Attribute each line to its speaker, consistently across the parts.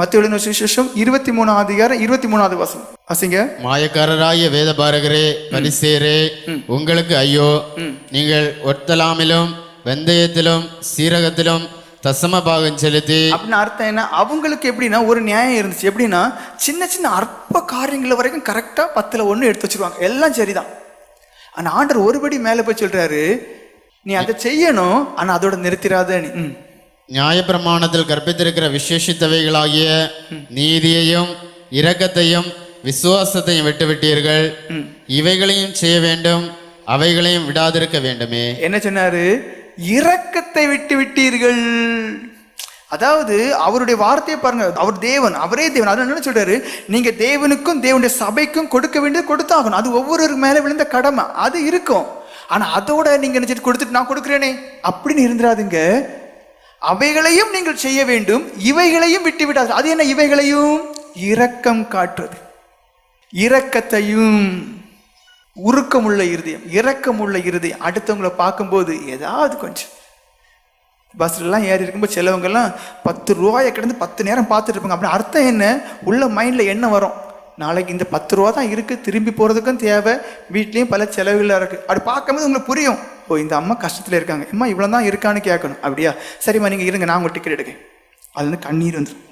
Speaker 1: மத்திய சுவிசேஷம் இருபத்தி மூணாவது அதிகாரம் இருபத்தி மூணாவது வசனம். வாசிங்க.
Speaker 2: மாயக்காரராகிய வேதபாரகரே பரிசேரே உங்களுக்கு ஐயோ. நீங்கள் ஒத்தலாமிலும் வெந்தயத்திலும் சீரகத்திலும் தசம பாகம் செலுத்தி
Speaker 1: அப்படின்னு அர்த்தம் என்ன? அவங்களுக்கு எப்படின்னா ஒரு நியாயம் இருந்துச்சு. எப்படின்னா சின்ன சின்ன அற்ப காரியங்கள் வரைக்கும் கரெக்டாக பத்தில் ஒன்று எடுத்து வச்சிருவாங்க. எல்லாம் சரிதான். ஆனால் ஆண்டர் ஒருபடி மேலே போய் சொல்றாரு நீ அதை செய்யணும் ஆனால் அதோட நிறுத்திடாத நீ. ம்.
Speaker 2: நியாயப்பிரமாணத்தில் கற்பித்திருக்கிற விசேஷித்தவைகளாகிய நீதியையும் இரக்கத்தையும் விசுவாசத்தையும் விட்டுவிட்டீர்கள். இவைகளையும் செய்ய வேண்டும் அவைகளையும் விடாதிருக்க வேண்டுமே.
Speaker 1: என்ன சொன்னாரு? இரக்கத்தை விட்டு விட்டீர்கள் அதாவது அவருடைய வார்த்தையை பாருங்க. அவர் தேவன் அவரே தேவன். அதனால என்ன சொல்றாரு? நீங்க தேவனுக்கும் தேவனுடைய சபைக்கும் கொடுக்க வேண்டியது கொடுத்தாகணும் அது ஒவ்வொரு மேல விழுந்த கடமை. அது இருக்கும். ஆனா அதோட நீங்க நினைச்சிட்டு கொடுத்துட்டு நான் கொடுக்குறேனே? அப்படின்னு இருந்துடாதுங்க. அவைகளையும் நீங்கள் செய்ய வேண்டும் இவைகளையும் விட்டு விடாது அது என்ன இவைகளையும்? இரக்கம் காட்டுறது இரக்கத்தையும் உருக்கமுள்ள இருதயம் இரக்கமுள்ள இருதயம். அடுத்தவங்களை பார்க்கும்போது ஏதாவது கொஞ்சம். பஸ்லலாம் ஏறி இருக்கும்போது சிலவங்கெல்லாம் பத்து ரூபாயை கிடந்து பத்து நேரம் பார்த்துட்டு இருப்பாங்க. அப்படின்னு அர்த்தம் என்ன? உள்ள மைண்டில் என்ன வரும்? நாளைக்கு இந்த பத்து ரூபா தான் இருக்குது திரும்பி போகிறதுக்கும் தேவை. வீட்லேயும் பல செலவுகளாக இருக்குது அப்படி பார்க்கும்போது உங்களுக்கு புரியும். ஓ இந்த அம்மா கஷ்டத்தில் இருக்காங்க. அம்மா இவ்வளோ தான் இருக்கான்னு கேட்கணும். அப்படியா? சரிம்மா நீங்கள் இருங்க நான் உங்கள் டிக்கெட் எடுக்கேன். அது வந்து கண்ணீர் வந்துடும்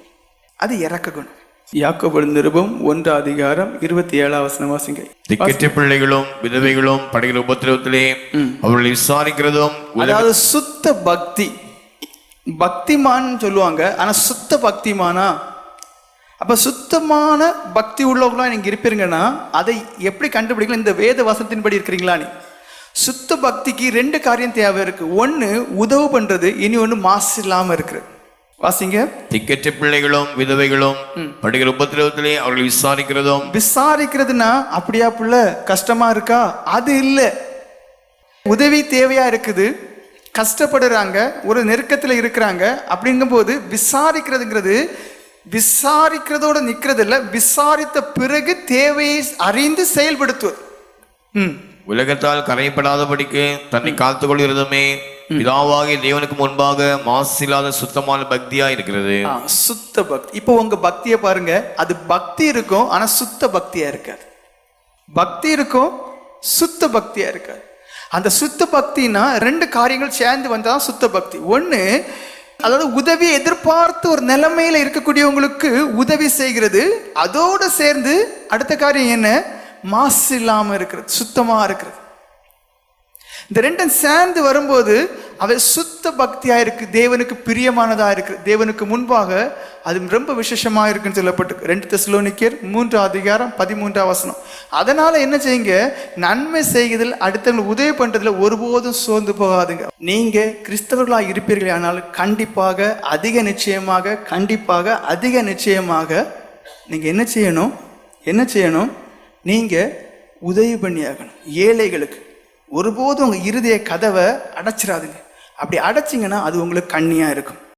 Speaker 1: அது இறக்க குணம். யாக்கோபு நிருபம் ஒன்று அதிகாரம் இருபத்தி ஏழாம் வசனம் வாசிங்க.
Speaker 3: திக்கற்ற பிள்ளைகளும் விதவைகளும் படுகிற உபத்திரவத்திலே அவர்களை விசாரிக்கிறதும்
Speaker 1: அதாவது சுத்த பக்தி. பக்திமான் சொல்லுவாங்க ஆனா சுத்த பக்திமானா? அப்ப சுத்தமான பக்தி உள்ளவங்களா நீங்க இருப்பீங்கன்னா அதை எப்படி கண்டுபிடிக்கலாம்? இந்த வேத வசனத்தின்படி இருக்கிறீங்களா நீ? சுத்த பக்திக்கு ரெண்டு காரியம் தேவை இருக்கு. ஒண்ணு உதவு பண்றது இனி ஒண்ணு மாசு இல்லாம இருக்கிறது வாசிங்க.
Speaker 3: திக்கற்ற பிள்ளைகளும் விதவைகளும் படுகிற உபத்திரவத்திலே அவர்களை விசாரிக்கிறதும்.
Speaker 1: விசாரிக்கிறதுனா அப்படியா புள்ள கஷ்டமா இருக்கா? அது இல்லை. உதவி தேவையா இருக்குது. கஷ்டப்படுறாங்க ஒரு நெருக்கத்தில் இருக்கிறாங்க. அப்படிங்கும்போது விசாரிக்கிறதுங்கிறது விசாரிக்கிறதோட நிற்கிறது இல்லை விசாரித்த பிறகு தேவையை அறிந்து செயல்படுத்துவது ம்.
Speaker 3: உலகத்தால் கரைப்படாதபடிக்கு தன்னை காத்துக் கொள்கிறதுமே பிதாவாகிய தேவனுக்கு முன்பாக மாசில்லாத சுத்தமான பக்தியா இருக்கிறது.
Speaker 1: சுத்த பக்தி. இப்போ உங்க பக்தியை பாருங்க. அது பக்தி இருக்கும் ஆனா சுத்த பக்தியா இருக்காது. பக்தி இருக்கும் சுத்த பக்தியா இருக்காது. அந்த சுத்த பக்தினா ரெண்டு காரியங்கள் சேர்ந்து வந்தாதான் சுத்த பக்தி. ஒண்ணு அதாவது உதவியை எதிர்பார்த்து ஒரு நிலைமையில இருக்கக்கூடியவங்களுக்கு உதவி செய்கிறது. அதோடு சேர்ந்து அடுத்த காரியம் என்ன? மாசு இல்லாமல் இருக்கிறது சுத்தமாக இருக்கிறது. இந்த ரெண்டும் சேர்ந்து வரும்போது அவை சுத்த பக்தியாக இருக்கு தேவனுக்கு பிரியமானதாக இருக்கு. தேவனுக்கு முன்பாக அது ரொம்ப விசேஷமாக இருக்குன்னு சொல்லப்பட்டு ரெண்டு தெசலோனிக்கர் மூன்று அதிகாரம் பதிமூன்றாம் வசனம். அதனால என்ன செய்யுங்க? நன்மை செய்கிறதில் அடுத்தவங்க உதவி பண்ணுறதுல ஒருபோதும் சோர்ந்து போகாதுங்க. நீங்க கிறிஸ்தவர்களாக இருப்பீர்கள் ஆனால் கண்டிப்பாக அதிக நிச்சயமாக கண்டிப்பாக அதிக நிச்சயமாக நீங்க என்ன செய்யணும்? என்ன செய்யணும்? நீங்கள் உதவி பண்ணியாகணும் ஏழைகளுக்கு. ஒருபோதும் உங்கள் இருதய கதவை அடைச்சிடாதுங்க. அப்படி அடைச்சிங்கன்னா அது உங்களுக்கு கண்ணியாக இருக்கும்.